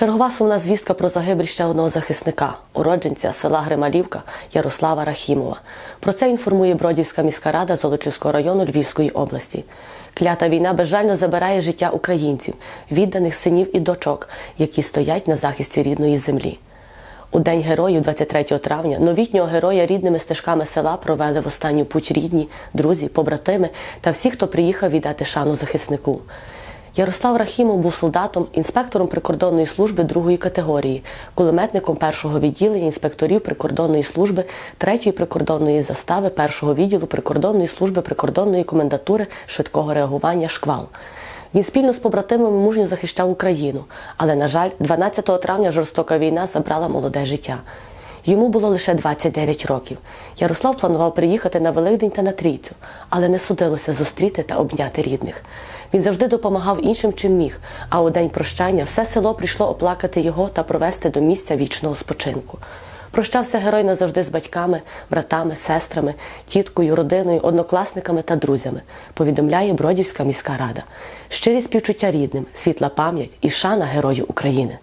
Чергова сумна звістка про загибель ще одного захисника, уродженця села Грималівка Ярослава Рахімова. Про це інформує Бродівська міська рада Золочівського району Львівської області. Клята війна безжально забирає життя українців, відданих синів і дочок, які стоять на захисті рідної землі. У День героїв, 23 травня, новітнього героя рідними стежками села провели в останню путь рідні, друзі, побратими та всі, хто приїхав віддати шану захиснику. Ярослав Рахімов був солдатом, інспектором прикордонної служби другої категорії, кулеметником першого відділення інспекторів прикордонної служби третьої прикордонної застави першого відділу прикордонної служби прикордонної комендатури швидкого реагування шквал. Він спільно з побратимами мужньо захищав Україну, але, на жаль, 12 травня жорстока війна забрала молоде життя. Йому було лише 29 років. Ярослав планував приїхати на Великдень та на Трійцю, але не судилося зустріти та обняти рідних. Він завжди допомагав іншим, чим міг, а у день прощання все село прийшло оплакати його та провести до місця вічного спочинку. Прощався герой назавжди з батьками, братами, сестрами, тіткою, родиною, однокласниками та друзями, повідомляє Бродівська міська рада. Щирі співчуття рідним, світла пам'ять і шана герою України.